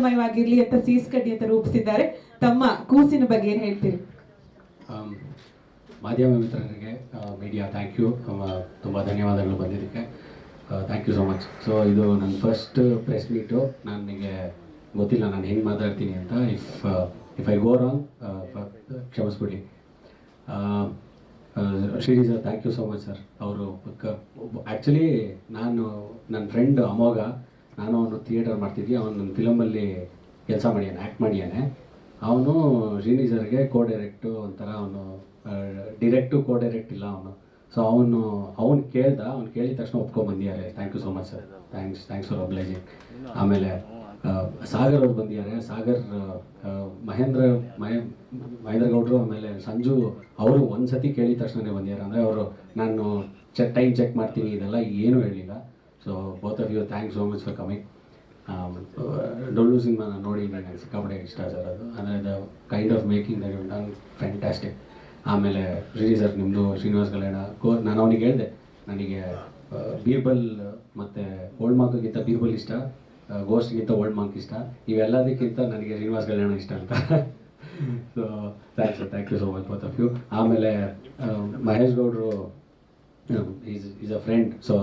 ಮಯವಾಗಿರ್ಲಿ ಅಂತ ಸೀಸ್ಕಡ್ಡಿ ಅಂತ ರೂಪಿಸಿದ್ದಾರೆ. ತಮ್ಮ ಕೂಸಿನ ಬಗ್ಗೆ ಏನ್ ಹೇಳ್ತೀರಿ? ಮಾಧ್ಯಮ ಮಿತ್ರರಿಗೆ ಮೀಡಿಯಾ ಥ್ಯಾಂಕ್ ಯು ತುಂಬ ಧನ್ಯವಾದಗಳು ಬಂದಿದ್ದಕ್ಕೆ. Thank you so much so ಇದು ನನ್ನ ಫಸ್ಟ್ ಪ್ರೆಸ್ ಮೀಟು ನನಗೆ ಗೊತ್ತಿಲ್ಲ, ನಾನು ಹೆಂಗೆ ಮಾತಾಡ್ತೀನಿ ಅಂತ. If if I go wrong ಕ್ಷಮಿಸ್ಬಿಡಿ. Shriji sir thank you so much sir ಅವರು ಆ್ಯಕ್ಚುಲಿ ನಾನು, ನನ್ನ ಫ್ರೆಂಡ್ ಅಮೋಘ ನಾನು ಅವನು ಥಿಯೇಟರ್ ಮಾಡ್ತಿದ್ವಿ. ಅವನು ನನ್ನ ಫಿಲಮಲ್ಲಿ ಕೆಲಸ ಮಾಡ್ಯಾನೆ ಆ್ಯಕ್ಟ್ ಮಾಡ್ಯಾನೆ. ಅವನು ಶ್ರೀನಿ ಸರ್ಗೆ ಕೋ ಡೈರೆಕ್ಟು ಒಂಥರ ಅವನು ಡಿರೆಕ್ಟು ಕೋ ಡೈರೆಕ್ಟ್ ಇಲ್ಲ ಅವನು. ಸೊ ಅವನು ಅವನು ಕೇಳ್ದ, ಅವ್ನು ಕೇಳಿದ ತಕ್ಷಣ ಒಪ್ಕೊಂಡ್ಬಂದಿದ್ದಾರೆ thank you so much sir thanks thanks for obliging ಆಮೇಲೆ ಸಾಗರ್ ಅವ್ರು ಬಂದಿದ್ದಾರೆ. ಸಾಗರ್ ಮಹೇಂದ್ರ, ಮಹೇ, ಮಹೇಂದ್ರ ಗೌಡ್ರು ಆಮೇಲೆ ಸಂಜು ಅವರು ಒಂದು ಸತಿ ಕೇಳಿದ ತಕ್ಷಣನೇ ಬಂದಿದ್ದಾರೆ. ಅಂದರೆ ಅವರು, ನಾನು ಚೆಕ್ ಟೈಮ್ ಚೆಕ್ ಮಾಡ್ತೀನಿ, ಇದೆಲ್ಲ ಏನೂ ಹೇಳಿಲ್ಲ. So both of you thanks so much for coming Dollu cinema ನಾನು ನೋಡಿ ನನಗೆ ಸಿಕ್ಕಾಪಟ್ಟೆ ಇಷ್ಟ ಸರ್ ಅದು ಅಂದರೆ the kind of making that you done fantastic ಆಮೇಲೆ ಶ್ರೀ ಸರ್ ನಿಮ್ಮದು ಶ್ರೀನಿವಾಸ್ ಕಲ್ಯಾಣ ಕೋ ನಾನು ಅವನಿಗೆ ಹೇಳಿದೆ. ನನಗೆ ಬೀರ್ಬಲ್ ಮತ್ತು ಓಲ್ಡ್ ಮಾರ್ಕ್ಗಿಂತ ಬೀರ್ಬಲ್ ಇಷ್ಟ ಗೋಸ್ಟ್ಗಿಂತ ಓಲ್ಡ್ ಮಾರ್ಕ್ ಇಷ್ಟ. ಇವೆಲ್ಲದಕ್ಕಿಂತ ನನಗೆ ಶ್ರೀನಿವಾಸ್ ಕಲ್ಯಾಣ ಇಷ್ಟ ಅಂತ. So thanks thank you so much both of you ಆಮೇಲೆ ಮಹೇಶ್ ಗೌಡರು is is a friend so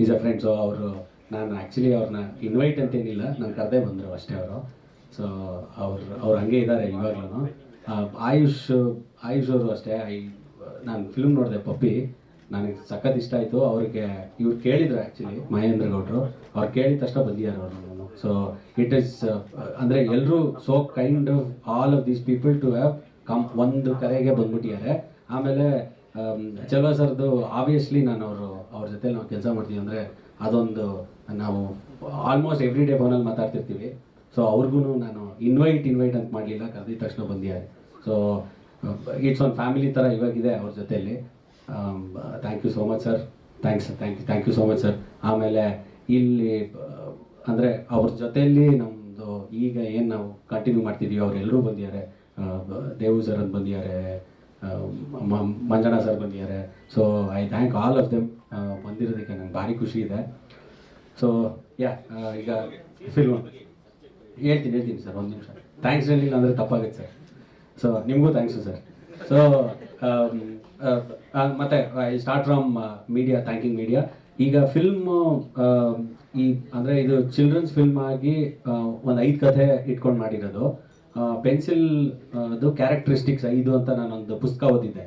is friends ಅವರು, ನಾನು ಆ್ಯಕ್ಚುಲಿ ಅವ್ರನ್ನ ಇನ್ವೈಟ್ ಅಂತೇನಿಲ್ಲ, ನಾನು ಕರೆದೇ ಬಂದರು ಅಷ್ಟೇ ಅವರು. ಸೊ ಅವ್ರು ಅವ್ರು ಹಂಗೆ ಇದ್ದಾರೆ ಇವಾಗ್ಲೂ ಆಯುಷ್ ಆಯುಷ್ ಅವರು ಅಷ್ಟೇ, ಐ, ನಾನು ಫಿಲ್ಮ್ ನೋಡಿದೆ ಪಪ್ಪಿ. ನನಗೆ ಸಖತ್ ಇಷ್ಟ ಆಯಿತು. ಅವ್ರಿಗೆ, ಇವ್ರು ಕೇಳಿದ್ರು ಆ್ಯಕ್ಚುಲಿ ಮಹೇಂದ್ರ ಗೌಡರು. ಅವ್ರು ಕೇಳಿದ ತಕ್ಷಣ ಬಂದಿದ್ದಾರೆ ಅವರು ನಾನು ಸೊ ಇಟ್ ಈಸ್ ಅಂದರೆ ಎಲ್ಲರೂ so kind of all of these people to have come ಒಂದು ಕರೆಗೆ ಬಂದ್ಬಿಟ್ಟಿದ್ದಾರೆ. ಆಮೇಲೆ ಚಲೋ ಸರ್ದು ಆಬ್ವಿಯಸ್ಲಿ ನಾನು ಅವರು, ಅವ್ರ ಜೊತೆ ನಾವು ಕೆಲಸ ಮಾಡ್ತೀವಿ ಅಂದರೆ ಅದೊಂದು ನಾವು ಆಲ್ಮೋಸ್ಟ್ ಎವ್ರಿ ಡೇ ಫೋನಲ್ಲಿ ಮಾತಾಡ್ತಿರ್ತೀವಿ. ಸೊ ಅವ್ರಿಗೂ ನಾನು ಇನ್ವೈಟ್ ಇನ್ವೈಟ್ ಅಂತ ಮಾಡಲಿಲ್ಲ, ಕರೆದಿದ ತಕ್ಷಣ ಬಂದಿದ್ದಾರೆ ಸೊ ಇಟ್ಸ್ ಒಂದು ಫ್ಯಾಮಿಲಿ ಥರ ಇವಾಗಿದೆ ಅವ್ರ ಜೊತೆಯಲ್ಲಿ thank you so much sir thanks thank you thank you so much sir ಆಮೇಲೆ ಇಲ್ಲಿ, ಅಂದರೆ ಅವ್ರ ಜೊತೆಯಲ್ಲಿ ನಮ್ಮದು ಈಗ ಏನು ನಾವು ಕಂಟಿನ್ಯೂ ಮಾಡ್ತಿದ್ದೀವಿ ಅವರೆಲ್ಲರೂ ಬಂದಿದ್ದಾರೆ. ದೇವು ಸರ್ ಅಂತ ಬಂದಿದ್ದಾರೆ. ಮಂಜಣ್ಣ ಸರ್ ಬಂದಿದ್ದಾರೆ. So I thank all of them ಬಂದಿರೋದಕ್ಕೆ ನಂಗೆ ಭಾರಿ ಖುಷಿ ಇದೆ. ಸೊ ಯಾ ಈಗ ಫಿಲ್ಮ್ ಹೇಳ್ತೀನಿ ಹೇಳ್ತೀನಿ ಸರ್, ಒಂದು ನಿಮಿಷ. ಥ್ಯಾಂಕ್ಸ್ ಹೇಳಿಲ್ಲ ಅಂದರೆ ತಪ್ಪಾಗುತ್ತೆ ಸರ್. ಸೊ ನಿಮಗೂ ಥ್ಯಾಂಕ್ಸು ಸರ್. ಸೊ ಮತ್ತೆ I start from media thanking media ಈಗ ಫಿಲ್ಮ್ ಈ, ಅಂದರೆ ಇದು ಚಿಲ್ಡ್ರನ್ಸ್ ಫಿಲ್ಮ್ ಆಗಿ ಒಂದು ಐದು ಕಥೆ ಇಟ್ಕೊಂಡು ಮಾಡಿರೋದು. ಪೆನ್ಸಿಲ್ ಅದು ಕ್ಯಾರೆಕ್ಟರಿಸ್ಟಿಕ್ಸ್ ಐದು ಅಂತ ನಾನೊಂದು ಪುಸ್ತಕ ಓದಿದ್ದೆ.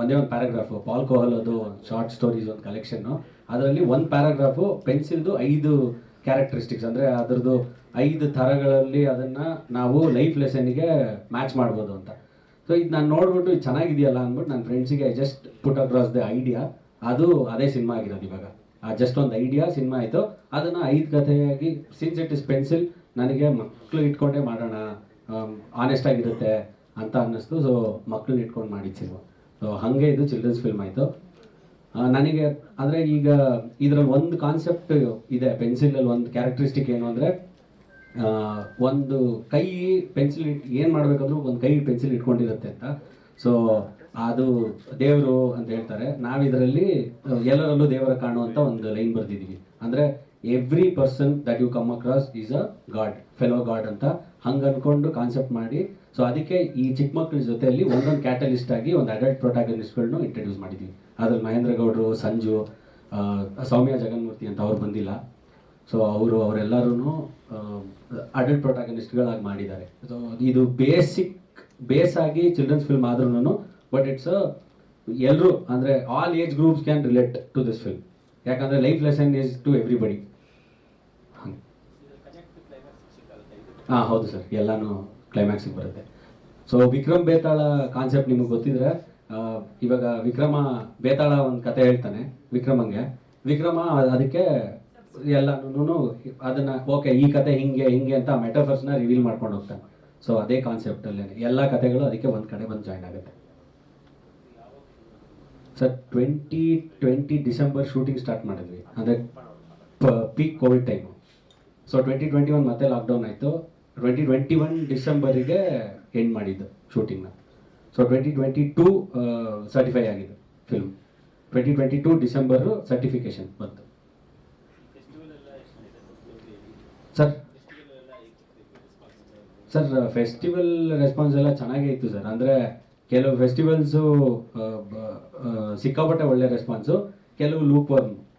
ಒಂದೇ ಒಂದು ಪ್ಯಾರಾಗ್ರಾಫು ಪಾಲ್ ಕೋಹಲ್ ಅದು ಶಾರ್ಟ್ ಸ್ಟೋರೀಸ್ ಒಂದು ಕಲೆಕ್ಷನ್ನು ಅದರಲ್ಲಿ ಒಂದು ಪ್ಯಾರಾಗ್ರಾಫು ಪೆನ್ಸಿಲ್ದು ಐದು ಕ್ಯಾರೆಕ್ಟರಿಸ್ಟಿಕ್ಸ್ ಅಂದರೆ ಅದರದ್ದು ಐದು ಥರಗಳಲ್ಲಿ ಅದನ್ನು ನಾವು ಲೈಫ್ ಲೆಸನ್ಗೆ ಮ್ಯಾಚ್ ಮಾಡ್ಬೋದು ಅಂತ. ಸೊ ಇದು ನಾನು ನೋಡ್ಬಿಟ್ಟು ಇದು ಚೆನ್ನಾಗಿದೆಯಲ್ಲ ಅಂದ್ಬಿಟ್ಟು ನನ್ನ ಫ್ರೆಂಡ್ಸಿಗೆ just put across the idea ಅದು ಅದೇ ಸಿನಿಮಾ ಆಗಿರೋದು ಇವಾಗ. ಆ ಜಸ್ಟ್ ಒಂದು ಐಡಿಯಾ ಸಿನಿಮಾ ಆಯಿತು. ಅದನ್ನು ಐದು ಕಥೆಯಾಗಿ ಸಿನ್ಸ್ ಇಟ್ ಇಸ್ ಪೆನ್ಸಿಲ್ ನನಗೆ ಮಕ್ಕಳು ಇಟ್ಕೊಂಡೇ ಮಾಡೋಣ. ಆನೆಸ್ಟ್ ಆಗಿರುತ್ತೆ ಅಂತ ಅನ್ನಿಸ್ತು. ಸೊ ಮಕ್ಕಳನ್ನ ಇಟ್ಕೊಂಡು ಮಾಡಿದ್ದು ಸಿನಿಮಾ ಸೊ ಹಾಗೆ ಇದು ಚಿಲ್ಡ್ರನ್ಸ್ ಫಿಲ್ಮ್ ಆಯಿತು. ನನಗೆ, ಅಂದರೆ ಈಗ ಇದರಲ್ಲಿ ಒಂದು ಕಾನ್ಸೆಪ್ಟ್ ಇದೆ ಪೆನ್ಸಿಲಲ್ಲಿ ಒಂದು ಕ್ಯಾರೆಕ್ಟರಿಸ್ಟಿಕ್ ಏನು ಅಂದರೆ ಒಂದು ಕೈ ಪೆನ್ಸಿಲ್ ಏನು ಮಾಡಬೇಕಂದ್ರೂ ಒಂದು ಕೈ ಪೆನ್ಸಿಲ್ ಇಟ್ಕೊಂಡಿರುತ್ತೆ ಅಂತ. ಸೊ ಅದು ದೇವರು ಅಂತ ಹೇಳ್ತಾರೆ. ನಾವಿದರಲ್ಲಿ ಎಲ್ಲರಲ್ಲೂ ದೇವರ ಕಾಣುವಂಥ ಒಂದು ಲೈನ್ ಬರೆದಿದ್ದೀವಿ ಅಂದರೆ every person that you come across is a god fellow god ಅಂತ. ಹಂಗೆ ಅಂದ್ಕೊಂಡು ಕಾನ್ಸೆಪ್ಟ್ ಮಾಡಿ. ಸೊ ಅದಕ್ಕೆ ಈ ಚಿಕ್ಕ ಮಕ್ಕಳ ಜೊತೆಯಲ್ಲಿ ಒಂದೊಂದು ಕ್ಯಾಟಲಿಸ್ಟ್ ಆಗಿ ಒಂದು ಅಡಲ್ಟ್ ಪ್ರೊಟಾಗನಿಸ್ಟ್ಗಳನ್ನು ಇಂಟ್ರಡ್ಯೂಸ್ ಮಾಡಿದ್ವಿ. ಅದ್ರಲ್ಲಿ ಮಹೇಂದ್ರ ಗೌಡರು, ಸಂಜು ಸೌಮ್ಯ ಜಗನ್ಮೂರ್ತಿ ಅಂತ ಅವ್ರು ಬಂದಿಲ್ಲ. ಸೊ ಅವರು ಅವರೆಲ್ಲರೂ ಅಡಲ್ಟ್ ಪ್ರೊಟಾಗನಿಸ್ಟ್ಗಳಾಗಿ ಮಾಡಿದ್ದಾರೆ. ಸೊ ಇದು ಬೇಸಿಕ್ ಬೇಸ್ ಆಗಿ ಚಿಲ್ಡ್ರನ್ಸ್ ಫಿಲ್ಮ್ ಆದ್ರೂ ಬಟ್ ಇಟ್ಸ್ ಎಲ್ಲರೂ ಅಂದರೆ all age groups can relate to this film ಯಾಕಂದರೆ life lesson is to everybody ಹಾಂ ಹೌದು ಸರ್. ಎಲ್ಲಾನು ಕ್ಲೈಮ್ಯಾಕ್ಸಿಗೆ ಬರುತ್ತೆ. ಸೊ ವಿಕ್ರಮ್ ಬೇತಾಳ ಕಾನ್ಸೆಪ್ಟ್ ನಿಮಗೆ ಗೊತ್ತಿದ್ರೆ ಇವಾಗ ವಿಕ್ರಮ ಬೇತಾಳ ಒಂದು ಕತೆ ಹೇಳ್ತಾನೆ ವಿಕ್ರಮಂಗೆ. ವಿಕ್ರಮ ಅದಕ್ಕೆ ಎಲ್ಲನೂ ಅದನ್ನ ಓಕೆ ಈ ಕತೆ ಹಿಂಗೆ ಹಿಂಗೆ ಅಂತ ಮೆಟಫರ್ಸ್ನ ರಿವೀಲ್ ಮಾಡ್ಕೊಂಡು ಹೋಗ್ತಾನೆ. ಸೊ ಅದೇ ಕಾನ್ಸೆಪ್ಟಲ್ಲೇ ಎಲ್ಲ ಕತೆಗಳು ಅದಕ್ಕೆ ಒಂದು ಕಡೆ ಬಂದು ಜಾಯ್ನ್ ಆಗುತ್ತೆ. Sir twenty twenty December shooting start ಮಾಡಿದ್ವಿ. ಅಂದರೆ peak COVID time so twenty twenty one ಮತ್ತೆ ಲಾಕ್ಡೌನ್ ಆಯಿತು. ಟ್ವೆಂಟಿ ಟ್ವೆಂಟಿ ಒನ್ ಡಿಸೆಂಬರಿಗೆ ಎಂಡ್ ಮಾಡಿದ್ದು ಶೂಟಿಂಗ್ನ so twenty twenty two certify ಆಗಿದೆ film twenty twenty two December certification ಬಂತು. ಸರ್ ಸರ್ ಫೆಸ್ಟಿವಲ್ ರೆಸ್ಪಾನ್ಸ್ ಎಲ್ಲ ಚೆನ್ನಾಗೇ ಇತ್ತು ಸರ್ ಅಂದರೆ, ಕೆಲವು ಫೆಸ್ಟಿವಲ್ಸು ಸಿಕ್ಕಾಪಟ್ಟೆ ಒಳ್ಳೆ ರೆಸ್ಪಾನ್ಸು ಕೆಲವು ಲೂಪ್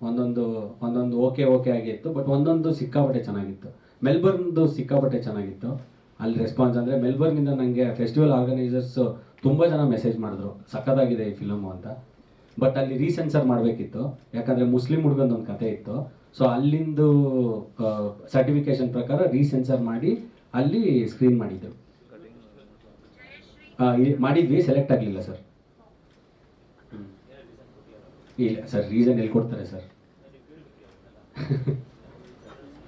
ಒಂದೊಂದು ಒಂದೊಂದು ಓಕೆ ಓಕೆ ಆಗಿತ್ತು ಬಟ್ ಒಂದೊಂದು ಸಿಕ್ಕಾಪಟ್ಟೆ ಚೆನ್ನಾಗಿತ್ತು. ಮೆಲ್ಬರ್ನ್ದು ಸಿಕ್ಕಾಪಟ್ಟೆ ಚೆನ್ನಾಗಿತ್ತು. ಅಲ್ಲಿ ರೆಸ್ಪಾನ್ಸ್ ಅಂದರೆ ಮೆಲ್ಬರ್ನಿಂದ ನನಗೆ ಫೆಸ್ಟಿವಲ್ ಆರ್ಗನೈಸರ್ಸ್ ತುಂಬ ಜನ ಮೆಸೇಜ್ ಮಾಡಿದ್ರು. ಸಖತ್ತಾಗಿದೆ ಈ ಫಿಲಮು ಅಂತ. ಬಟ್ ಅಲ್ಲಿ ರೀಸೆನ್ಸರ್ ಮಾಡಬೇಕಿತ್ತು. ಯಾಕಂದರೆ ಮುಸ್ಲಿಂ ಹುಡುಗಂದು ಒಂದು ಕತೆ ಇತ್ತು. ಸೊ ಅಲ್ಲಿಂದು ಸರ್ಟಿಫಿಕೇಶನ್ ಪ್ರಕಾರ ರೀಸೆನ್ಸರ್ ಮಾಡಿ ಅಲ್ಲಿ ಸ್ಕ್ರೀನ್ ಮಾಡಿದ್ದು. ಮಾಡಿದ್ವಿ ಸೆಲೆಕ್ಟ್ ಆಗಲಿಲ್ಲ ಸರ್ ಇಲ್ಲ ಸರ್ ರೀಸನ್ ಎಲ್ಲಿ ಕೊಡ್ತಾರೆ ಸರ್ ನಮ್ಮ ಧ್ವನಿ ಅವ್ರವ್ರಿಗೆ ವಿಚಾರ ಆಯ್ತಾ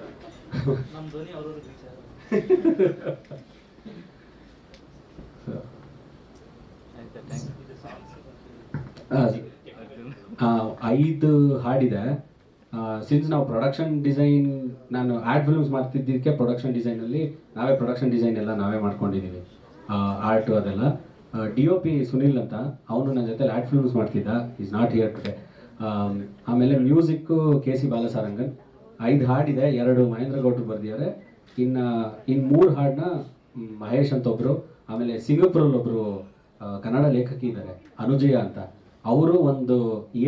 ಥ್ಯಾಂಕ್ ಆ, ಐದು ಹಾಡಿದೆ. ಸಿನ್ಸ್ ನಾವು ಪ್ರೊಡಕ್ಷನ್ ಡಿಸೈನ್ ನಾನು ಆ್ಯಡ್ ಫಿಲ್ಮ್ಸ್ ಮಾಡ್ತಿದ್ದಕ್ಕೆ ಪ್ರೊಡಕ್ಷನ್ ಡಿಸೈನಲ್ಲಿ ನಾವೇ ಪ್ರೊಡಕ್ಷನ್ ಡಿಸೈನ್ ಎಲ್ಲ ನಾವೇ ಮಾಡ್ಕೊಂಡಿದ್ದೀವಿ. ಆರ್ಟು ಅದೆಲ್ಲ. ಡಿ ಒ ಪಿ ಸುನಿಲ್ ಅಂತ ಅವನು ನನ್ನ ಜೊತೆ ಆ್ಯಡ್ ಫಿಲ್ಮ್ಸ್ ಮಾಡ್ತಿದ್ದ. ಈಸ್ ನಾಟ್ ಹಿಯರ್ ಟುಡೇ ಆಮೇಲೆ ಮ್ಯೂಸಿಕ್ಕು ಕೆ ಸಿ ಬಾಲಸಾರಂಗನ್ ಐದು ಹಾಡಿದೆ ಎರಡು ಮಹೇಂದ್ರ ಗೌಡ್ರು ಬರ್ದಿದ್ದಾರೆ. ಇನ್ನು ಇನ್ನು ಮೂರು ಹಾಡನ್ನ ಮಹೇಶ್ ಅಂತ ಒಬ್ಬರು ಆಮೇಲೆ ಸಿಂಗಪುರಲ್ಲಿ ಒಬ್ಬರು ಕನ್ನಡ ಲೇಖಕಿ ಇದ್ದಾರೆ ಅನುಜಯ ಅಂತ. ಅವರು ಒಂದು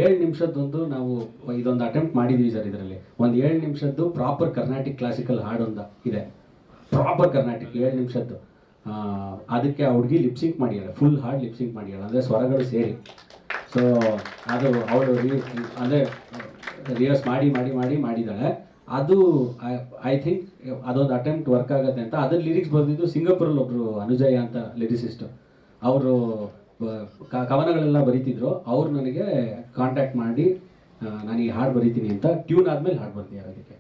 ಏಳು ನಿಮಿಷದ್ದೊಂದು ನಾವು ಇದೊಂದು ಅಟೆಂಪ್ಟ್ ಮಾಡಿದ್ವಿ ಸರ್ ಇದರಲ್ಲಿ. ಒಂದು ಏಳು ನಿಮಿಷದ್ದು ಪ್ರಾಪರ್ ಕರ್ನಾಟಿಕ್ ಕ್ಲಾಸಿಕಲ್ ಹಾಡೊಂದ ಇದೆ. ಪ್ರಾಪರ್ ಕರ್ನಾಟಿಕ್ ಏಳು ನಿಮಿಷದ್ದು. ಅದಕ್ಕೆ ಆ ಹುಡುಗಿ ಲಿಪ್ಸಿಂಕ್ ಮಾಡಿಯಾಳೆ ಫುಲ್ ಹಾಡ್ ಲಿಪ್ಸಿಂಕ್ ಮಾಡಿದ್ದಾರೆ ಅಂದರೆ ಸ್ವರಗಳು ಸೇರಿ. ಸೊ ಅದು ಅವಳು ಅಂದರೆ ರಿಯರ್ಸ್ ಮಾಡಿ ಮಾಡಿ ಮಾಡಿ ಮಾಡಿದ್ದಾಳೆ ಅದು ಐ ಥಿಂಕ್ ಅದೊಂದು ಅಟೆಂಪ್ಟ್ ವರ್ಕ್ ಆಗುತ್ತೆ ಅಂತ. ಅದ್ರ ಲಿರಿಕ್ಸ್ ಬರೆದಿದ್ದು ಸಿಂಗಾಪುರಲ್ಲಿ ಒಬ್ಬರು ಅನುಜಯ ಅಂತ ಲಿರಿಸಿಸ್ಟ್ ಅವರು ಕವನಗಳೆಲ್ಲ ಬರೀತಿದ್ರು. ಅವ್ರು ನನಗೆ ಕಾಂಟ್ಯಾಕ್ಟ್ ಮಾಡಿ ನಾನು ಈ ಹಾಡು ಬರೀತೀನಿ ಅಂತ ಟ್ಯೂನ್ ಆದಮೇಲೆ ಹಾಡು ಬರ್ತೀನಿ ಅದಕ್ಕೆ.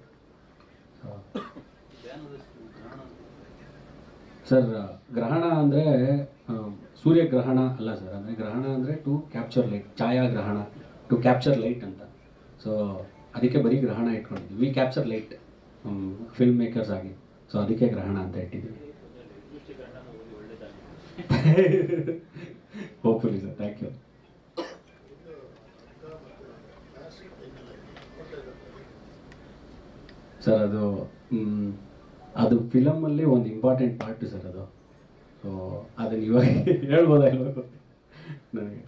ಸರ್, ಗ್ರಹಣ ಅಂದರೆ ಸೂರ್ಯಗ್ರಹಣ ಅಲ್ಲ ಸರ್. ಅಂದರೆ ಗ್ರಹಣ ಅಂದರೆ ಟು ಕ್ಯಾಪ್ಚರ್ ಲೈಟ್ ಛಾಯಾಗ್ರಹಣ ಟು ಕ್ಯಾಪ್ಚರ್ ಲೈಟ್ ಅಂತ. ಸೊ ಅದಕ್ಕೆ ಬರೀ ಗ್ರಹಣ ಇಟ್ಕೊಂಡಿದ್ವಿ. We capture light film makers ಆಗಿ. ಸೊ ಅದಕ್ಕೆ ಗ್ರಹಣ ಅಂತ ಇಟ್ಟಿದ್ದೀವಿ. Hopefully sir thank you sir ಅದು ಅದು ಫಿಲಮಲ್ಲಿ ಒಂದು ಇಂಪಾರ್ಟೆಂಟ್ ಪಾರ್ಟ್ ಸರ್ ಅದು. ಸೊ ಅದನ್ನು ಇವಾಗ ಹೇಳ್ಬೋದಾ ನನಗೆ.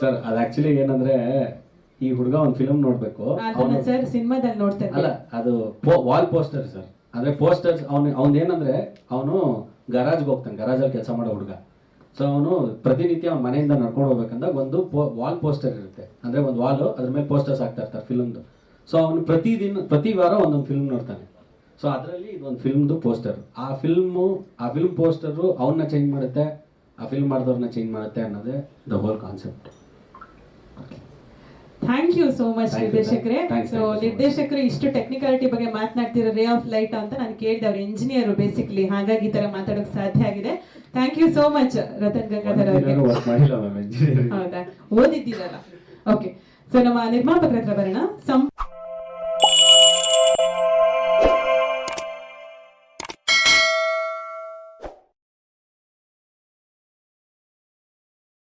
ಸರ್ ಅದು ಆ್ಯಕ್ಚುಲಿ ಏನಂದ್ರೆ ಈ ಹುಡುಗ ಒಂದು ಫಿಲಮ್ ನೋಡ್ಬೇಕು. ಅದನ್ನ ಸರ್ ಸಿನಿಮಾದಲ್ಲಿ ಅಲ್ಲ ಅದು ವಾಲ್ ಪೋಸ್ಟರ್ ಸರ್ ಅಂದ್ರೆ ಪೋಸ್ಟರ್ಸ್ ಅವನು ಅವ್ನು ಏನಂದ್ರೆ ಅವನು ಗರಾಜ್ಗೆ ಹೋಗ್ತಾನೆ ಗರಾಜಲ್ಲಿ ಕೆಲಸ ಮಾಡೋ ಹುಡುಗ. ಸೊ ಅವನು ಪ್ರತಿನಿತ್ಯ ಅವ್ನ ಮನೆಯಿಂದ ನಡ್ಕೊಂಡು ಹೋಗ್ಬೇಕಂದಾಗ ಒಂದು ವಾಲ್ ಪೋಸ್ಟರ್ ಇರುತ್ತೆ. ಅಂದ್ರೆ ಒಂದು ವಾಲ್ ಅದ್ರ ಮೇಲೆ ಪೋಸ್ಟರ್ಸ್ ಹಾಕ್ತಾ ಇರ್ತಾರೆ ಫಿಲ್ಮ್ದು ಸೊ ಅವನು ಪ್ರತಿದಿನ ಪ್ರತಿ ವಾರ ಒಂದೊಂದು ಫಿಲ್ಮ್ ನೋಡ್ತಾನೆ. ಸೊ ಅದರಲ್ಲಿ ಇದೊಂದು ಫಿಲ್ಮ್ದು ಪೋಸ್ಟರ್ ಆ ಫಿಲ್ಮು ಆ ಫಿಲ್ಮ್ ಪೋಸ್ಟರು ಅವನ್ನ ಚೇಂಜ್ ಮಾಡುತ್ತೆ ಆ ಫಿಲ್ಮ್ ಮಾಡಿದವ್ರನ್ನ ಚೇಂಜ್ ಮಾಡುತ್ತೆ ಅನ್ನೋದೇ the whole concept thank you so much ನಿರ್ದೇಶಕರೇ. So. ನಿರ್ದೇಶಕರು ಇಷ್ಟು ಟೆಕ್ನಿಕಾಲಿಟಿ ಬಗ್ಗೆ ಮಾತನಾಡ್ತಿರೋ ರೇ ಆಫ್ ಲೈಟ್ ಅಂತ ನಾನು ಕೇಳಿದೆ ಅವ್ರು ಇಂಜಿನಿಯರ್ ಬೇಸಿಕ್ಲಿ ಹಾಗಾಗಿ ಈ ತರ ಮಾತಾಡೋಕೆ ಸಾಧ್ಯ ಆಗಿದೆ. Thank you so much Ratan Gangadhar ಅವರಿಗೆ. ಹೌದಾ? ಓದಿದ್ದೀರಲ್ಲ. ಓಕೆ ಸೊ ನಮ್ಮ ನಿರ್ಮಾಪಕರ ಹತ್ರ ಬರೋಣ.